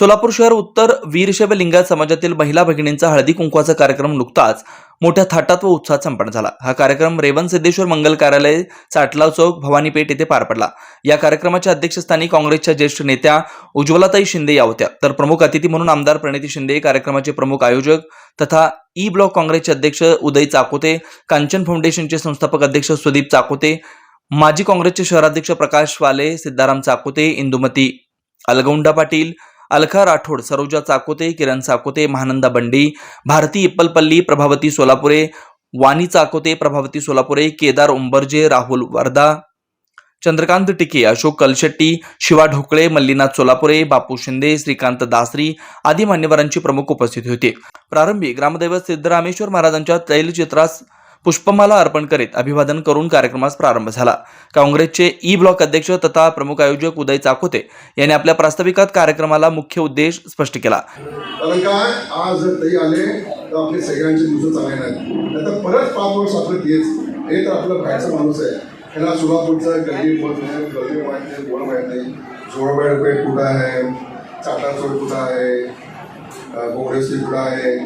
सोलापूर शहर उत्तर वीरशैव लिंगायत समाजातील महिला भगिनींचा हळदी कुंकवाचा कार्यक्रम नुकताच मोठ्या थाटात व उत्साहात संपन्न झाला. हा कार्यक्रम रेवण सिद्धेश्वर मंगल कार्यालय चाटलाव चौक भवानीपेठ येथे पार पडला. या कार्यक्रमाच्या अध्यक्षस्थानी काँग्रेसच्या ज्येष्ठ नेत्या उज्ज्वलाताई शिंदे या होत्या. तर प्रमुख अतिथी म्हणून आमदार प्रणिती शिंदे कार्यक्रमाचे प्रमुख आयोजक तथा ई ब्लॉक काँग्रेसचे अध्यक्ष उदय चाकोते कांचन फाउंडेशनचे संस्थापक अध्यक्ष सुदीप चाकोते माजी काँग्रेसचे शहराध्यक्ष प्रकाश वाले सिद्धाराम चाकोते इंदुमती अलगौंडा पाटील अलखा राठोड सरोजा चाकोते किरण चाकोते महानंदा बंडी भारती इप्पलपल्ली प्रभावती सोलापुरे वाणी चाकोते प्रभावती सोलापुरे केदार उंबरजे राहुल वर्धा चंद्रकांत टिके अशोक कलशेट्टी शिवा ढोकळे मल्लीनाथ सोलापुरे बापू शिंदे श्रीकांत दासरी आदी मान्यवरांची प्रमुख उपस्थिती होती. प्रारंभी ग्रामदैवत सिद्धरामेश्वर महाराजांच्या तैलचित्रास पुष्पमाला अर्पण करीत अभिवादन करून कार्यक्रमास प्रारंभ झाला. काँग्रेसचे ई ब्लॉक अध्यक्ष तथा प्रमुख आयोजक उदय चाकोते यांनी आपल्या प्रास्ताविकात कार्यक्रमाला मुख्य उद्देश स्पष्ट केला. काय? आज आले तर आपले सगळ्यांचे दिवस चांगले नाहीत. आता परत पाच वर्ष आपलं तेच हे तर आपलं बाहेरचा माणूस आहे. ह्याला सोलापूरचं गल्ली बोलत नाही गल्ली माहीत नाही कोण माहीत नाही. जोडबेडपेठ कुठं आहे? चाटा चोळ कुठं आहे? अं, कुठं आहे?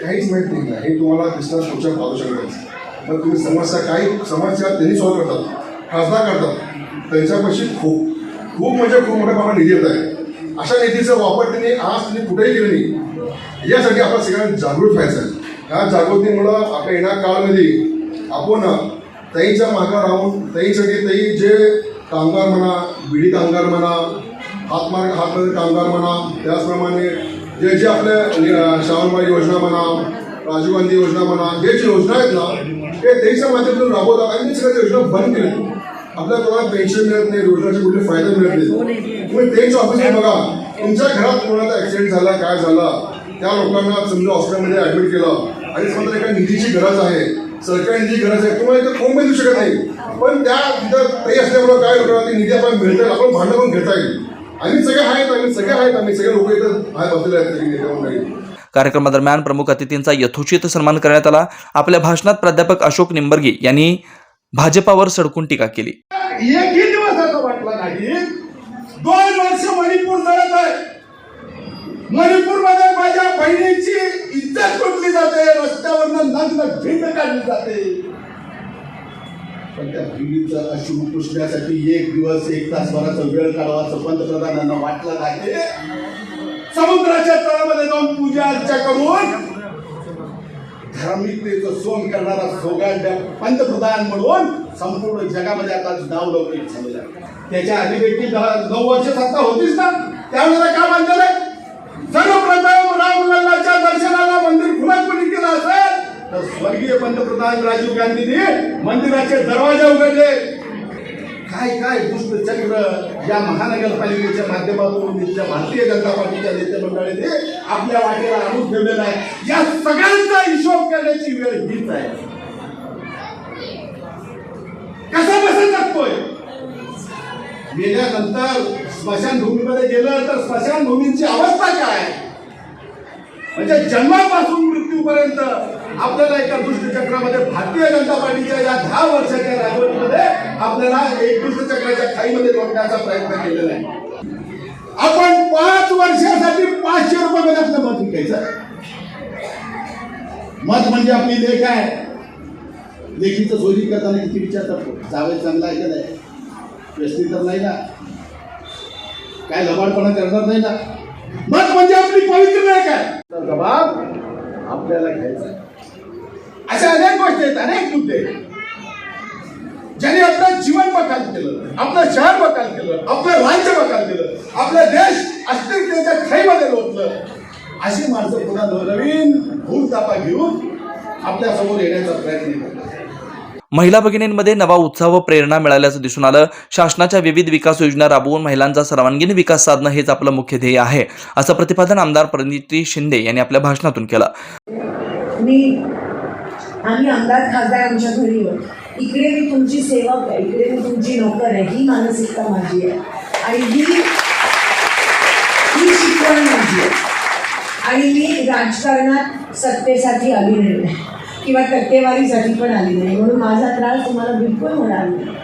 काहीच माहीत नाही. हे तुम्हाला दिसणार पुढच्या पाहू पादोशाकडे मग तुम्ही समस्या काही समस्या त्यांनी सॉल्व्ह करतात. खासदार करतात. त्यांच्यापाशी खूप खूप म्हणजे खूप मोठ्या प्रमाणात निधी येत आहे. अशा निधीचा वापर त्यांनी आज त्यांनी कुठेही केला नाही. यासाठी आपण सगळ्यांना जागृत व्हायचं आहे. ह्या जागृतीमुळं आपल्या येणार काळामध्ये आपण ताईच्या मागं राहून ताईसाठी ताई जे कामगार म्हणा बिडी कामगार म्हणा हातमार हातमार्ग कामगार म्हणा त्याचप्रमाणे जे जे आपल्या श्रावणबाई योजना म्हणा राजीव गांधी योजना म्हणा हे जे योजना आहेत ना हे ताईच्या माध्यमातून राबवतात आणि ते सगळ्या योजना बंद केल्या आपल्या कोणाला पेन्शन मिळत नाही रोजगारचे कुठले फायदे मिळत नाही. तुम्ही त्यांच्या ऑफिसला बघा. तुमच्या घरात कोणाचा ऍक्सिडेंट झाला काय झाला? त्या लोकांना समजा हॉस्पिटलमध्ये ऍडमिट केलं. आणि समजा एका निधीची गरज आहे सरकारी निधी गरज आहे तुम्हाला इथं कोण देऊ शकत नाही. पण त्या तिथं ते असल्यामुळं काय लोकांना ती निधी आपण मिळता येईल आपण भांडण घेता येईल. आम्ही सगळे आहेत आम्ही सगळे आहेत आम्ही सगळे लोक इथं आहे बसलेले आहेत कार्यक्रमादरम्यान प्रमुख अतिथींचा यथोचित सन्मान करण्यात आला. आपल्या भाषणात प्राध्यापक अशोक निंबर्गे यांनी भाजपावर सडकून टीका केली. एकही दिवस असं वाटला नाही. दोन वर्ष मणिपूर जळत आहे. मणिपूरमध्ये माझ्या बहिणीची इज्जत तुटली जाते? रस्त्यावरनं नग्न भिंड काढली जाते. पण त्या भिंडीचं अश्रू पुसण्यासाठी एक दिवस एक तासभराचा वेळ काढावा असं पंतप्रधानांना वाटलं नाही. समुद्राच्या तळामध्ये जाऊन पूजा अर्चा करून धार्मिकतेचं सोन करणारा सोगांड्या पंतप्रधान म्हणून संपूर्ण जगामध्ये आता नाव लौकिक झालेलं आहे. त्याच्या आधी देखील नऊ वर्ष सत्ता होतीच ना? त्यावेळेला काय बांधलेलं सर्वप्रथम रामलल्लाच्या दर्शनाला मंदिर खुलं कोणी केलं असेल तर स्वर्गीय पंतप्रधान राजीव गांधींनी मंदिराचे दरवाजे उघडले. काय काय दुष्टचक्र या महानगरपालिकेच्या माध्यमातून तिथल्या भारतीय जनता पार्टीच्या नेते मंडळीने आपल्या वाटेला आणून ठेवलेला आहे. या सगळ्यांचा हिशोब करण्याची वेळ हीच आहे. कसा बसा जगतोय? गेल्यानंतर स्मशानभूमीमध्ये गेलं तर स्मशानभूमीची अवस्था काय? म्हणजे जन्मापासून मृत्यूपर्यंत आपल्याला एका दुष्टचक्रामध्ये भारतीय जनता पार्टीच्या या दहा वर्षाच्या राजवटीमध्ये आपल्याला एक दुष्टचक्राच्या खाईमध्ये लोटण्याचा प्रयत्न केलेला आहे. आपण पाच वर्षासाठी पाचशे रुपयामध्ये आपलं मत विकायचं. मत म्हणजे आपली लेख आहे. लेखीचं चोरी करताना किती विचारतात जावे चांगला आहे का नाही? व्यस्ती तर नाही ना? काय लबाडपणा करणार नाही ना? मत म्हणजे आपली पवित्र नाही काय तर जबाब आपल्याला घ्यायचा आहे. अनेक गोष्टी आहेत अनेक मुद्दे. ज्याने आपलं जीवन बकाल केलं आपलं शहर बकाल केलं आपलं राज्य बकाल केलं आपला देश अस्थिरतेच्या खाईमध्ये लोटलं. अशी माणसं पुन्हा नवीन भूल तापा घेऊन आपल्यासमोर येण्याचा प्रयत्न करतात. महिला भगिनींमध्ये नवा उत्साह व प्रेरणा मिळाल्याचं दिसून आलं. शासनाच्या विविध विकास योजना राबवून महिलांचा सर्वांगीण विकास साधणं हेच आपलं मुख्य ध्येय आहे असं प्रतिपादन आमदार प्रणिती शिंदे यांनी आपल्या भाषणातून केलं. मी आम्ही आमदार खासदार आमच्या घरी येऊ इकडे मी तुमची सेवक आहे इकडे मी तुमची नोकर आहे. ही मानसिकता माझी आहे. आणि ही ही शिकवण माझी आहे. आणि मी राजकारणात सत्तेसाठी आली नाही. किंवा टक्केवारीसाठी पण आली नाही. म्हणून माझा त्रास तुम्हाला बिलकुल होणार नाही.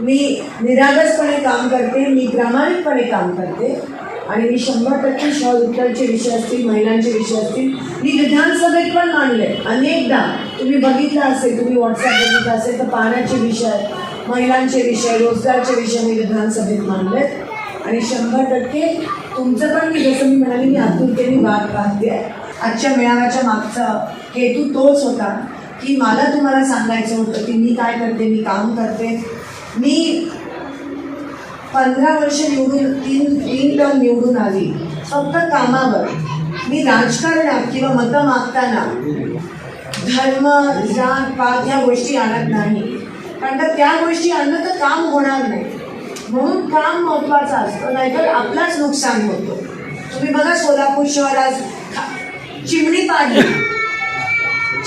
मी निरागसपणे काम करते. मी प्रामाणिकपणे काम करते. आणि मी शंभर टक्के शॉल विषय असतील महिलांचे विषय असतील मी विधानसभेत पण मांडले अनेकदा तुम्ही बघितलं असेल तुम्ही व्हॉट्सअप बघितलं असेल तर पाण्याचे विषय महिलांचे विषय रोजगारचे विषय मी विधानसभेत मांडले. आणि शंभर टक्के तुमचं पण मी जसं मी म्हणाले मी आतुरतेने वाट पाहते. आजच्या मेळाव्याच्या मागचा हेतू तोच होता की मला तुम्हाला सांगायचं होतं की मी काय करते मी काम करते. मी पंधरा वर्ष निवडून तीन तीन टर्म निवडून आली. फक्त कामावर. मी राजकारणात किंवा मतं मागताना धर्म जात पात ह्या गोष्टी आणत नाही. कारण तर त्या गोष्टी आणलं तर काम होणार नाही. म्हणून काम महत्त्वाचं असतं नाहीतर आपलाच नुकसान होतो. तुम्ही बघा सोलापूर शहरात चिमणी पाडली.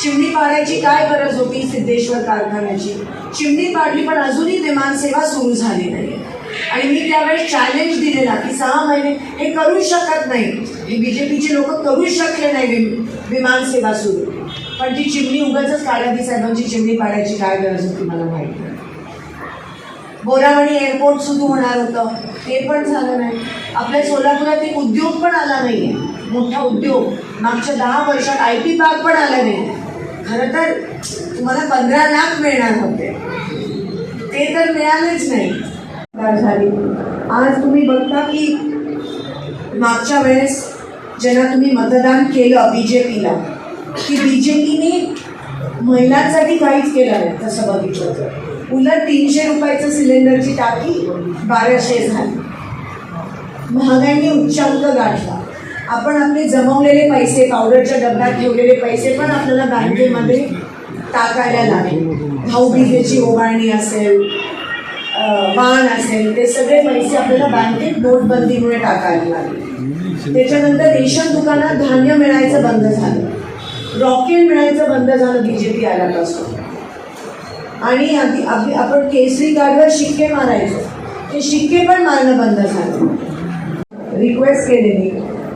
चिमणी पाडायची काय गरज होती सिद्धेश्वर कारखान्याची? चिमणी पाडली पण अजूनही विमानसेवा सुरू झाली नाही आणि मी त्यावेळेस चॅलेंज दिलेला की सहा महिने हे करू शकत नाही. हे बी जे पीचे लोक करू शकले नाही विम विमानसेवा सुरू. पण ती चिमणी उगाच काढावी साहेबांची चिमणी पाडायची काय गरज होती मला माहिती नाही. बोरावणी एअरपोर्ट सुरू होणार होतं. ते पण झालं नाही. आपल्या सोलापुरात एक उद्योग पण आला नाही मोठा उद्योग. मागच्या दहा वर्षात आय टी पार्क पण आला नाही. खरं तर तुम्हाला पंधरा लाख मिळणार होते. ते तर मिळालेच नाही. झाली. आज तुम्ही बघता की मागच्या वेळेस जेव्हा तुम्ही मतदान केलं बी जे पीला की बी जे पीने महिलांसाठी काहीच केलं नाही तसं बघितलं तर. उलट तीनशे रुपयाचं सिलेंडरची टाकी बाराशे झाली. महागाईने उच्चांक गाठला. आपण आपले जमवलेले पैसे पावडरच्या डब्यात ठेवलेले पैसे पण आपल्याला बँकेमध्ये टाकायला लागले. भाऊबीजेची ओवाळणी असेल वाण असेल ते सगळे पैसे आपल्याला बँकेत नोटबंदीमुळे टाकायला लागले. त्याच्यानंतर रेशन दुकानात धान्य मिळायचं बंद झालं. रॉकेल मिळायचं बंद झालं बी जे पी आल्यापासून आणि आधी आपली आपण केसरी कार्डवर शिक्के मारायचो. ते शिक्के पण मारणं बंद झालं. रिक्वेस्ट केलेली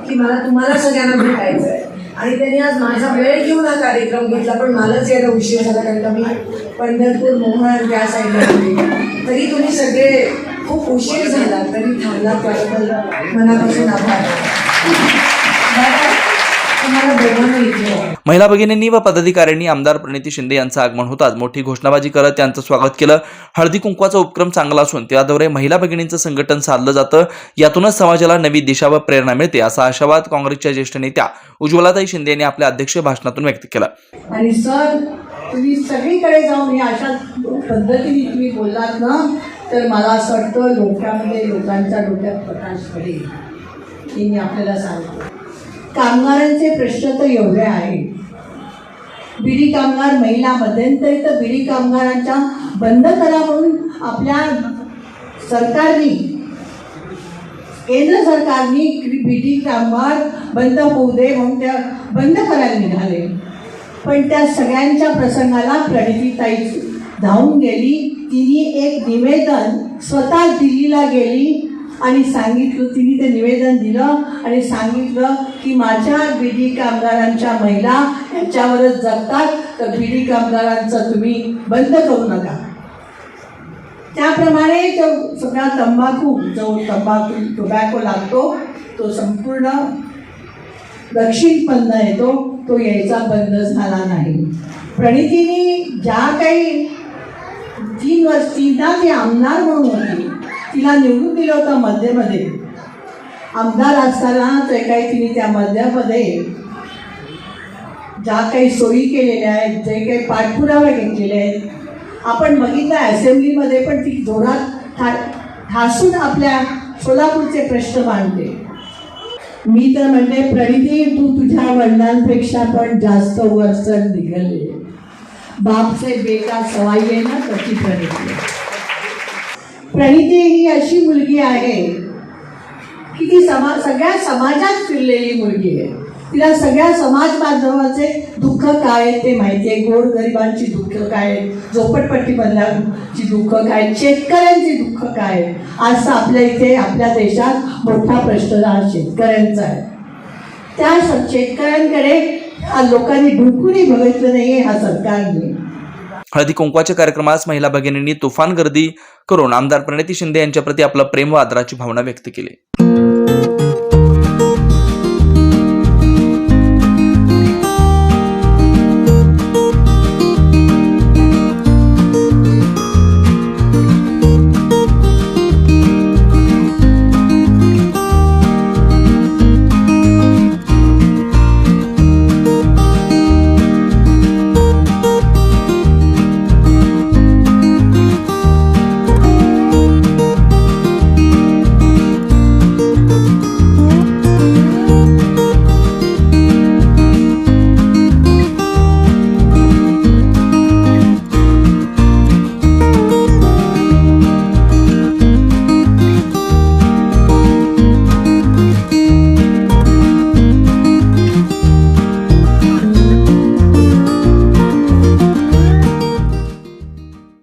की मला तुम्हाला सगळ्यांना भेटायचं आहे आणि त्यांनी आज माझा वेळ घेऊन हा कार्यक्रम घेतला पण मलाच यायला उशीर झाला कारण का मी पंढरपूर मोहन या साईडला तरी तुम्ही सगळे खूप उशीर झाला तरी थांबला त्याबद्दल मनापासून आभार. महिला भगिनींनी व पदाधिकाऱ्यांनी आमदार प्रणिती शिंदे यांचं आगमन होताच मोठी घोषणाबाजी करत त्यांचं स्वागत केलं. हळदी कुंकवाचा उपक्रम चांगला असून त्याद्वारे महिला भगिनींचं संघटन साधलं जातं. यातूनच समाजाला नवी दिशा व प्रेरणा मिळते असा आशावाद काँग्रेसच्या ज्येष्ठ नेत्या उज्ज्वलाताई शिंदे यांनी आपल्या अध्यक्ष भाषणातून व्यक्त केला. आणि सर तुम्ही सगळीकडे जाऊन या अशा पद्धतीने तुम्ही बोललात ना तर मला असं वाटतं डोक्यामध्ये लोकांच्या डोक्यात प्रकाश पडेल. हे मी आपल्याला सांगतो. कामगारांचे प्रश्न तर एवढे आहेत. बिडी कामगार महिला मध्यंतरी तर बिडी कामगारांच्या बंद करा म्हणून आपल्या सरकारनी केंद्र सरकारने बिडी कामगार बंद होऊ दे म्हणून त्या बंद करायला निघाले. पण त्या सगळ्यांच्या प्रसंगाला प्रणितीताई धावून गेली. तिने एक निवेदन स्वतः दिल्लीला गेली आणि सांगितलं तिने ते निवेदन दिलं आणि सांगितलं की माझ्या बीडी कामगारांच्या महिला यांच्यावरच जगतात तर बीडी कामगारांचं तुम्ही बंद करू नका. त्याप्रमाणे तो सगळा तंबाखू जो तंबाखू टोबॅको लागतो तो संपूर्ण दक्षिण बंद येतो तो यायचा बंद झाला नाही. प्रणितीने ज्या काही तीन वर्ष तीनदा ती आमदार म्हणून होती तिला निवडून दिलं होतं मध्यमध्ये. आमदार असताना ते काही तिने त्या मध्यामध्ये ज्या काही सोयी केलेल्या आहेत जे काही पाठपुरावे घेतलेले आहेत आपण बघितलं असेंब्लीमध्ये पण ती जोरात ठा ठासून आपल्या सोलापूरचे प्रश्न मांडते. मी तर म्हणते प्रणिती तू तुझ्या वडिलांपेक्षा पण जास्त वरचढ निघाले. बापचे बेटा सवाई आहे ना तशी प्रणिती. प्रणिती ही अशी मुलगी आहे की ती समा सगळ्या समाजात फिरलेली मुलगी आहे. तिला सगळ्या समाज माध्यमाचे दुःख काय आहेत ते माहिती आहे. गोरगरिबांची दुःख काय आहेत झोपडपट्टीमधल्याची दुःख काय शेतकऱ्यांची दुःख काय आहेत. आज आपल्या इथे आपल्या देशात मोठा प्रश्न हा शेतकऱ्यांचा आहे. त्या शेतकऱ्यांकडे हा लोकांनी ढुकूनही बघितलं नाही हा सरकारने हळदी कुंकवाच्या कार्यक्रमास महिला भगिनींनी तुफान गर्दी करून आमदार प्रणिती शिंदे यांच्याप्रती आपलं प्रेम व आदराची भावना व्यक्त केली.